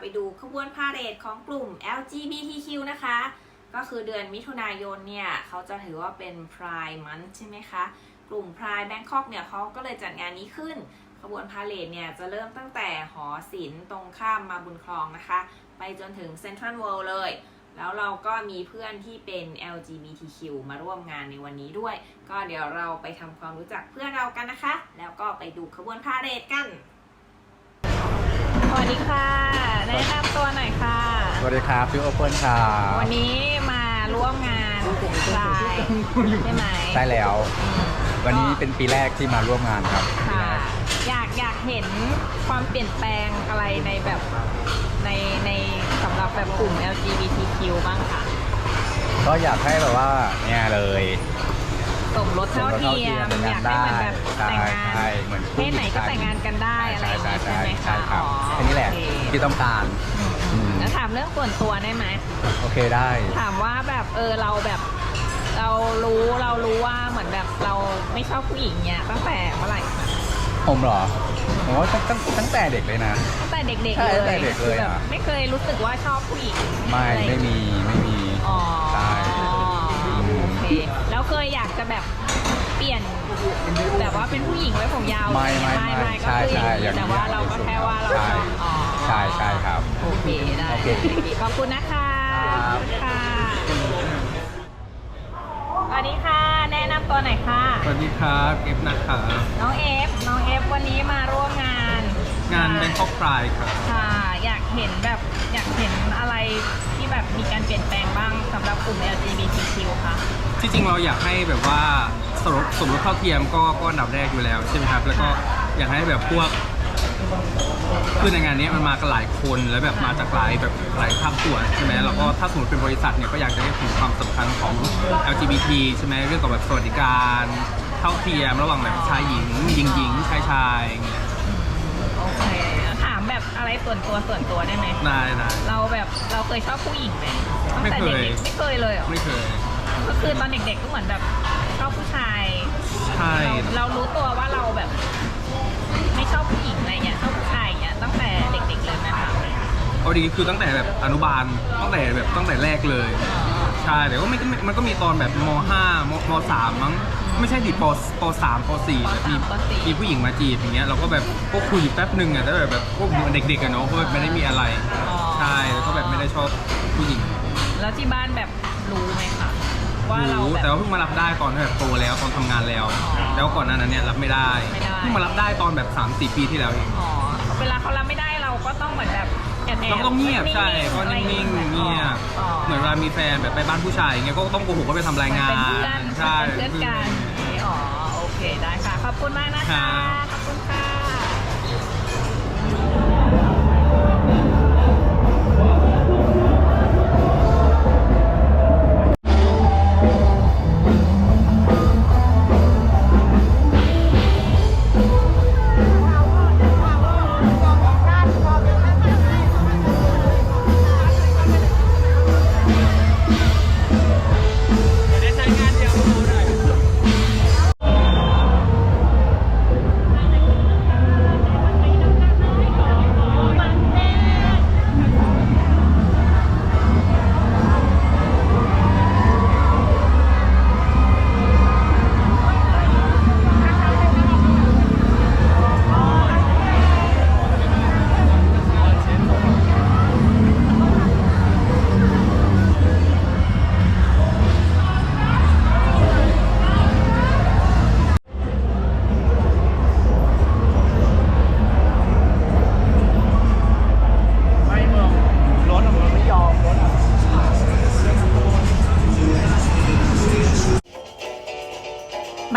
ไปดูขบวนพาเหรดของกลุ่ม LGBTQ นะคะ ก็คือเดือนมิถุนายนเนี่ย เขาจะถือว่าเป็น Pride Month ใช่ไหมคะ กลุ่ม Pride Bangkok เนี่ยเขาก็เลยจัดงานนี้ขึ้น ขบวนพาเหรดเนี่ยจะเริ่มตั้งแต่หอศิลป์ตรงข้ามมาบุญคลองนะคะ ไปจนถึงเซ็นทรัลเวิลด์เลยแล้วเราก็มีเพื่อนที่เป็น LGBTQ มาร่วมงานในวันนี้ด้วย ก็เดี๋ยวเราไปทำความรู้จักเพื่อนเรากันนะคะ แล้วก็ไปดูขบวนพาเหรดกัน แนะนำตัวหน่อยค่ะ สวัสดีครับชื่อโอเปิลครับวันนี้มาร่วมงานพรายใช่ไหมใช่แล้วอืมวันนี้เป็นปีแรกที่มาร่วมงานครับค่ะ อยากอยากเห็นความเปลี่ยนแปลงอะไรในแบบในในสำหรับแบบกลุ่ม LGBTQ บ้างค่ะ ก็อยากให้แบบว่าเนี่ยเลย สมรสเท่าเทียมสมรสอยากเท่าให้เทียมมันแบบใช่แต่งงานใช่เหมือนเพศไหนก็แต่งงานกันได้อะไรอย่างใช่เงี้ยใช่ใช่ไหมใช่คะครับอ๋อแค่นี้แหละโอเคที่ต้องการอืมอืมแล้วถามเรื่องส่วนตัวได้ไหมโอเคได้ ถามว่าแบบเออเราแบบเรารู้เรารู้ว่าเหมือนแบบเราไม่ชอบผู้หญิงเนี่ยตั้งแต่เมื่อไหร่คะผมเหรอผมว่าตั้งตั้งตั้งแต่เด็กเลยนะตั้งแต่เด็กๆใช่เลยตั้งแต่เด็กเลยคือแบบอะไม่เคยรู้สึกว่าชอบผู้หญิงไม่อะรไม่มีไม่มีอ๋อใช่โอเค แล้วเคยอยากจะแบบเปลี่ยนแบบว่าเป็นผู้หญิงไว้ผมยาวไม่ไม่ไม่ไม่ไม่ก็ใช่คือใช่อย่างอย่างนี้นี้แต่ว่าเราก็แค่ว่าเราชอบอ๋อใช่ใช่ครับโอเคได้โอเคขอบคุณนะคะครับ ค่ะสวัสดีค่ะ แนะนำตัวหน่อยค่ะ สวัสดีครับเอฟนะครับน้องเอฟน้องเอฟวันนี้มาร่วมงานงาน Bangkok Pride ครับ ค่ะ อยากเห็นแบบอยากเห็นอะไรที่แบบมีการเปลี่ยนแปลงบ้างสำหรับกลุ่ม LGBTQ ค่ะ ที่จริงเราอยากให้แบบว่าสมรสสมรสเท่าเทียมก็ก็อันดับแรกอยู่แล้วใช่ไหมครับ แล้วก็อยากให้แบบพวกคือในงานนี้มันมากันหลายคนแล้วแบบมาจากหลายแบบหลายภาคส่วนใช่ไหมแล้วก็ถ้าสมมติเป็นบริษัทเนี่ยก็อยากจะให้ถึงความสำคัญของ LGBT ใช่ไหมเรื่องของแบบสวัสดิการ เท่าเทียมระหว่างแบบชายหญิงหญิงหญิงชายชายอย่างเงี้ยโอเคถาม แบบอะไรส่วนตัวส่วนตัวได้ไหมได้นะเราแบบเราเคยชอบผู้หญิงไหมตั้งไม่แต่เคย เด็กๆไม่เคยเลยเหรอไม่เคย ก็คือตอนเด็กๆก็เหมือนแบบชอบผู้ชาย ใช่เราเรารู้ตัวว่าเราแบบ ไม่ชอบผู้หญิงอะไรเงี้ยชอบผู้ชายอย่างเงี้ยตั้งแต่เด็กๆเลยไหมคะเอาดีคือตั้งแต่แบบอนุบาลตั้งแต่แบบตั้งแต่แรกเลย ใช่แต่ว่ามันก็ไม่มันก็มีตอนแบบม .5 มม .3 มั้งไม่ใช่ดิปป .3 ป .4 แบบมีป .4 มีผู้หญิงมาจีบอย่างเงี้ยเราก็แบบก็คุยอยู่แป๊บนึงอะแต่แบบแบบพวกเด็กๆอะเนาะก็แบบไม่ได้มีอะไรอ๋อใช่แล้วก็แบบไม่ได้ชอบผู้หญิง แล้วที่บ้านแบบรู้ไหมคะว่าเรารู้แบบแต่ว่าเพิ่งมารับได้ตอนที่แบบโตแล้วตอนทำงานแล้วอ๋อแล้วก่อนหน้านั้นเนี่ยรับไม่ได้ไม่ได้เพิ่งมารับได้ตอนแบบ3 4ปีที่แล้วเองอ๋อเวลาเขารับไม่ได้เราก็ต้องเหมือนแบบ แอบๆเราก็ต้องเงียบใช่ก็อะไรอนิ่งๆยเงียบอ๋อ เหมือนเวลามีแฟนแบบไปบ้านผู้ชายอย่างเงี้ยก็ต้องโกหกว่าไปทำรายงาเป็นนเพื่อนใช่ เป็นเพื่อนกันอย่างนี้อ๋อ โอเค ได้ค่ะ ขอบคุณมากนะครัคะ บ ขอบคุณค่ะ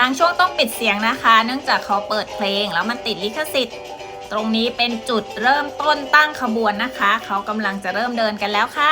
บางช่วงต้องปิดเสียงนะคะ เนื่องจากเขาเปิดเพลงแล้วมันติดลิขสิทธิ์ ตรงนี้เป็นจุดเริ่มต้นตั้งขบวนนะคะ เขากำลังจะเริ่มเดินกันแล้วค่ะ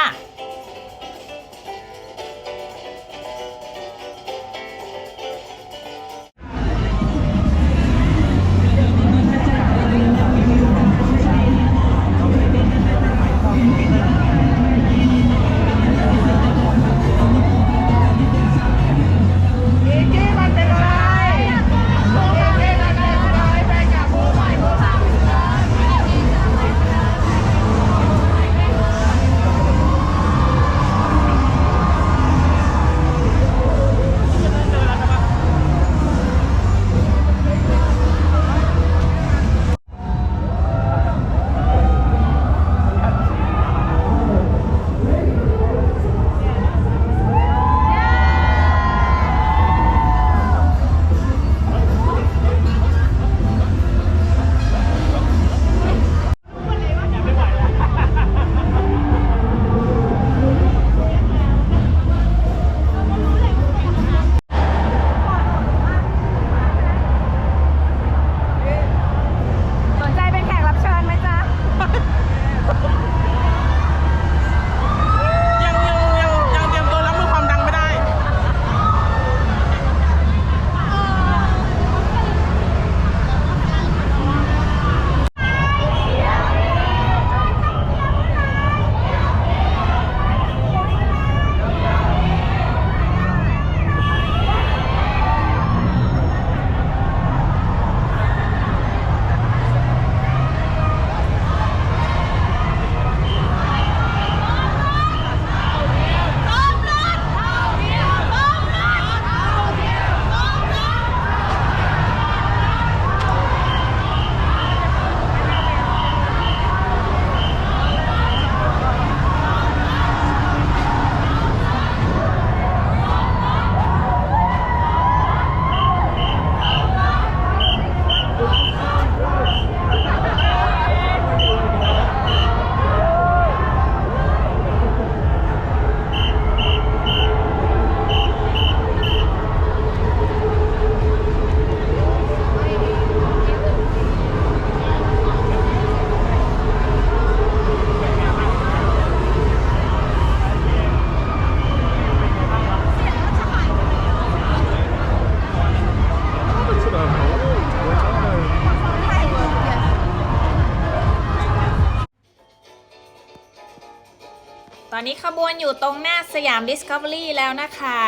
นนี้ขบวนอยู่ตรงหน้าสยาม Discovery แล้วนะคะ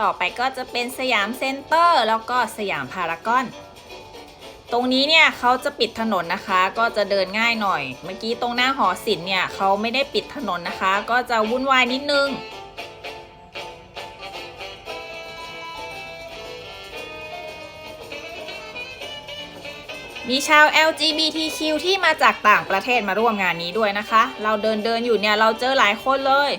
ต่อไปก็จะเป็นสยามเซ็นเตอร์แล้วก็สยามพารากอน ตรงนี้เนี่ยเขาจะปิดถนนนะคะ ก็จะเดินง่ายหน่อย เมื่อกี้ตรงหน้าหอศิลป์เนี่ยเขาไม่ได้ปิดถนนนะคะ ก็จะวุ่นวายนิดนึงมีชาว LGBTQ ที่มาจากต่างประเทศมาร่วมงานนี้ด้วยนะคะ เราเดินเดินอยู่เนี่ย เราเจอหลายคนเลย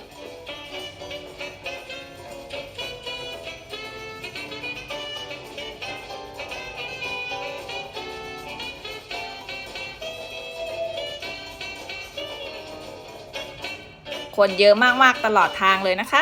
คนเยอะมากๆตลอดทางเลยนะคะ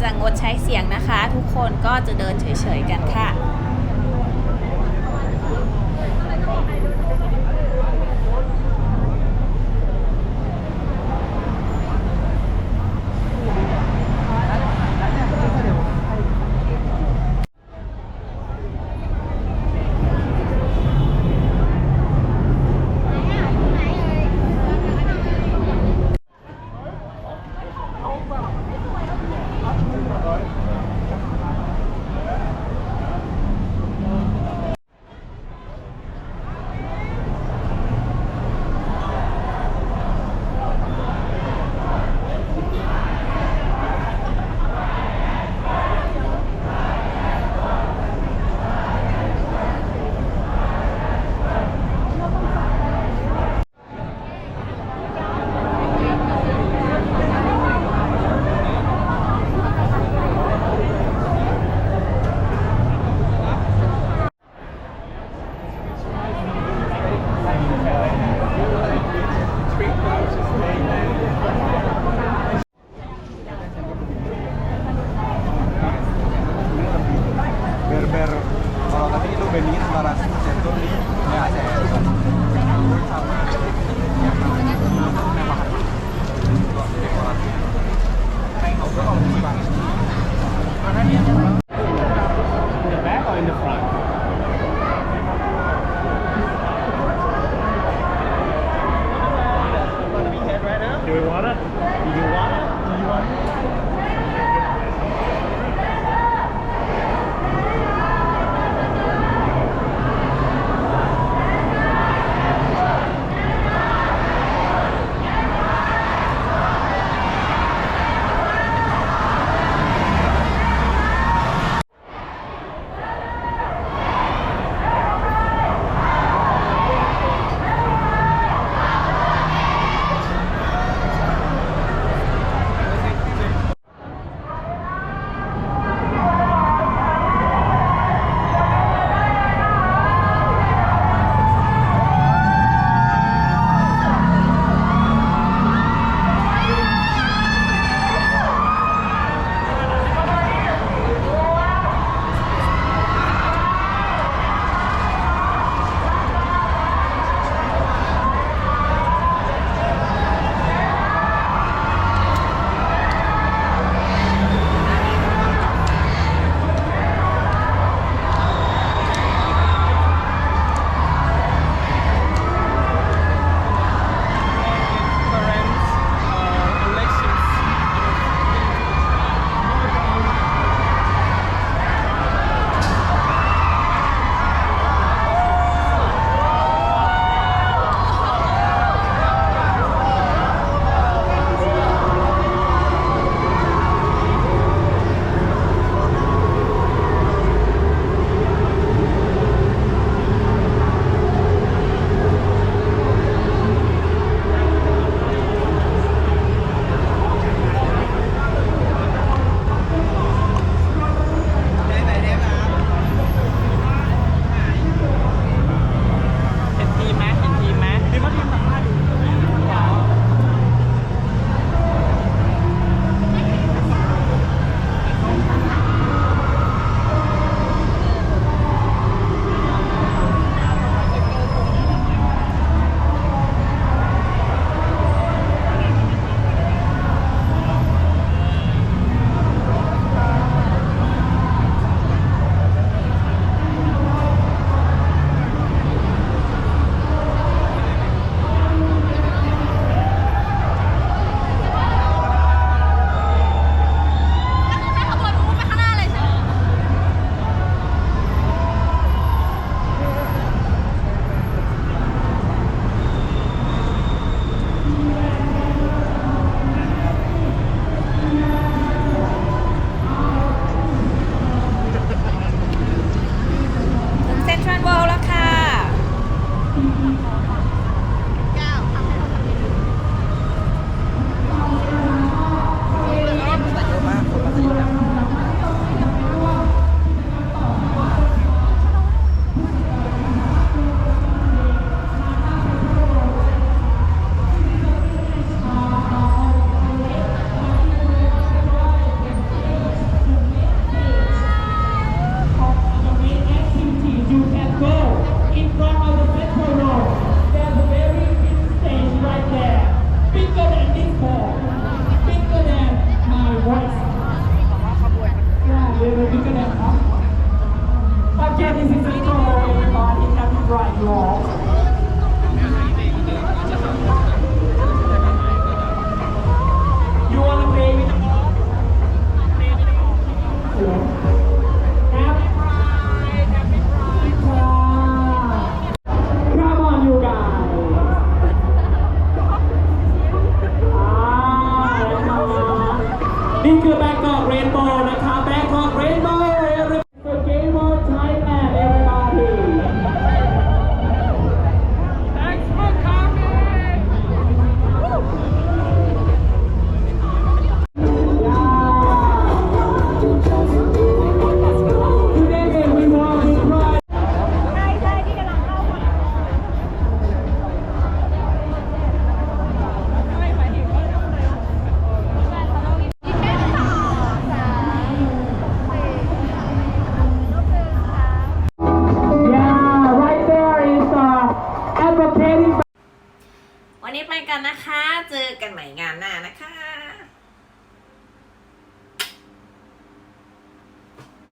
จะงดใช้เสียงนะคะ ทุกคนก็จะเดินเฉยๆกันค่ะ